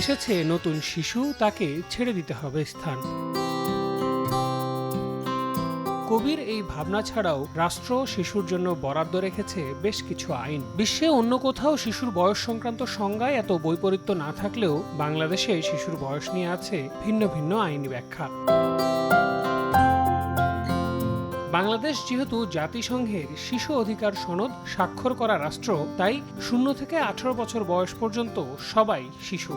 এসেছে নতুন শিশু, তাকে ছেড়ে দিতে হবে স্থান। কবির এই ভাবনা ছাড়াও রাষ্ট্র শিশুর জন্য বরাদ্দ রেখেছে বেশ কিছু আইন। বিশ্বে অন্য কোথাও শিশুর বয়স সংক্রান্ত সংজ্ঞায় এত বৈপরীত্য না থাকলেও বাংলাদেশে শিশুর বয়স নিয়ে আছে ভিন্ন ভিন্ন আইনি ব্যাখ্যা। বাংলাদেশ যেহেতু জাতিসংঘের শিশু অধিকার সনদ স্বাক্ষর করা রাষ্ট্র, তাই শূন্য থেকে আঠারো বছর বয়স পর্যন্ত সবাই শিশু।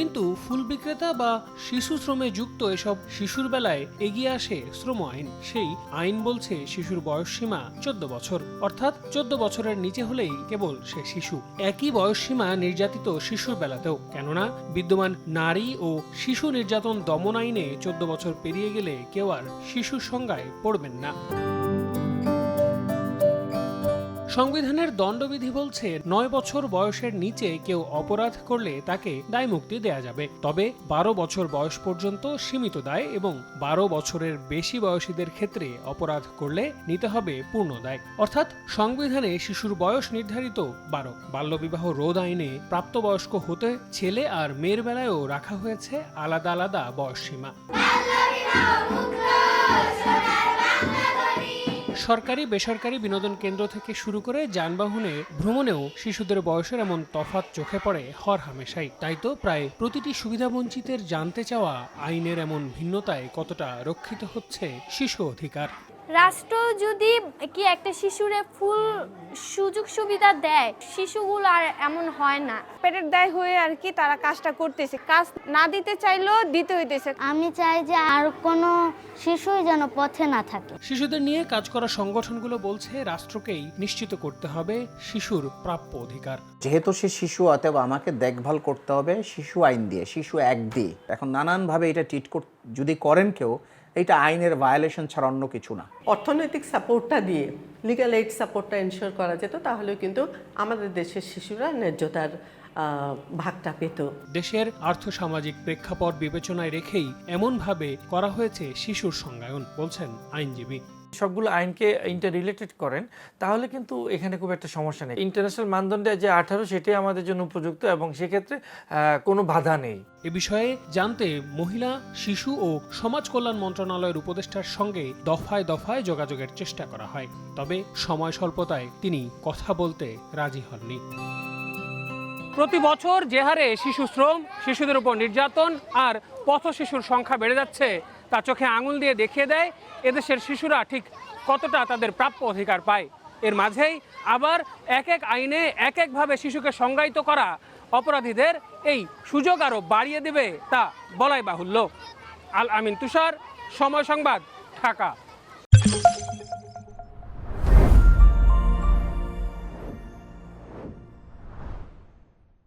কিন্তু ফুল বিক্রেতা বা শিশু শ্রমে যুক্ত এসব শিশুর বেলায় এগিয়ে আসে শ্রম আইন। সেই আইন বলছে শিশুর বয়স সীমা চোদ্দ বছর। অর্থাৎ চোদ্দ বছরের নিচে হলেই কেবল সে শিশু। একই বয়স সীমা নির্যাতিত শিশুর বেলাতেও। কেননা বিদ্যমান নারী ও শিশু নির্যাতন দমন আইনে চোদ্দ বছর পেরিয়ে গেলে কেউ আর শিশুর সংজ্ঞায় পড়বেন না। সংবিধানের দণ্ডবিধি বলছে, নয় বছর বয়সের নিচে কেউ অপরাধ করলে তাকে দায়মুক্তি দেয়া যাবে। তবে বারো বছর বয়স পর্যন্ত সীমিত দায় এবং বারো বছরের বেশি বয়সীদের ক্ষেত্রে অপরাধ করলে নিতে হবে পূর্ণ দায়। অর্থাৎ সংবিধানে শিশুর বয়স নির্ধারিত বারো। বাল্যবিবাহ রোধ আইনে প্রাপ্তবয়স্ক হতে ছেলে আর মেয়ের বেলায়ও রাখা হয়েছে আলাদা আলাদা বয়স সীমা সরকারি, বেসরকারি বিনোদন কেন্দ্র থেকে শুরু করে যানবাহনে ভ্রমণেও শিশুদের বয়সের এমন তফাত চোখে পড়ে হর হামেশাই। তাই তো প্রায় প্রতিটি সুবিধাবঞ্চিতের জানতে চাওয়া আইনের এমন ভিন্নতায় কতটা রক্ষিত হচ্ছে শিশু অধিকার? রাষ্ট্র যদি কি একটা শিশুরে ফুল সুযোগ সুবিধা দেয় শিশুগুলো আর এমন হয় না। পেটের দায় হয়ে আর কি তারা কাজটা করতেছে। কাজ না দিতে চাইলেও দিতে হইতেছে। আমি চাই যে আর কোনো শিশুই যেন পথে না থাকে। শিশুদের নিয়ে কাজ করা সংগঠনগুলো বলছে রাষ্ট্রকেই নিশ্চিত করতে হবে শিশুর প্রাপ্য অধিকার। যেহেতু সে শিশু অতএব আমাকে দেখভাল করতে হবে। শিশু আইন দিয়ে শিশু এক দিয়ে। এখন নানানভাবে এটা ট্রিট যদি করেন কেউ এটা আইনের ভায়োলেশন ছাড়া অন্য কিছু না। অর্থনৈতিক সাপোর্টটা দিয়ে লিগাল এইড সাপোর্টটা এনশিওর করা যেত, তাহলেও কিন্তু আমাদের দেশের শিশুরা ন্যায্যতার ভাগটা পেত। দেশের আর্থসামাজিক প্রেক্ষাপট বিবেচনায় রেখেই এমনভাবে করা হয়েছে শিশুর সংজ্ঞায়ন বলছেন আইনজীবী। সবগুলো আইনকে ইন্টার রিলেটেড করেন তাহলে কিন্তু এখানে খুব একটা সমস্যা নেই। ইন্টারন্যাশনাল মানদণ্ডে যে আঠারো সেটাই আমাদের জন্য উপযুক্ত এবং সেক্ষেত্রে আহ, কোনো বাধা নেই। এ বিষয়ে জানতে মহিলা শিশু ও সমাজ কল্যাণ মন্ত্রণালয়ের উপদেষ্টার সঙ্গে দফায় দফায় যোগাযোগের চেষ্টা করা হয়। তবে সময় স্বল্পতায় তিনি কথা বলতে রাজি হননি। প্রতি বছর যে হারে শিশু শ্রম, শিশুদের উপর নির্যাতন আর পথ শিশুর সংখ্যা বেড়ে যাচ্ছে, তা চোখে আঙুল দিয়ে দেখিয়ে দেয়, এদেশের শিশুরা ঠিক কতটা তাদের প্রাপ্য অধিকার পায়। এর মাঝেই আবার এক এক আইনে এক একভাবে শিশুকে সংজ্ঞায়িত করা অপরাধীদের এই সুযোগ আরও বাড়িয়ে দেবে, তা বলাই বাহুল্য। আল আমিন তুষার, সময় সংবাদ, ঢাকা।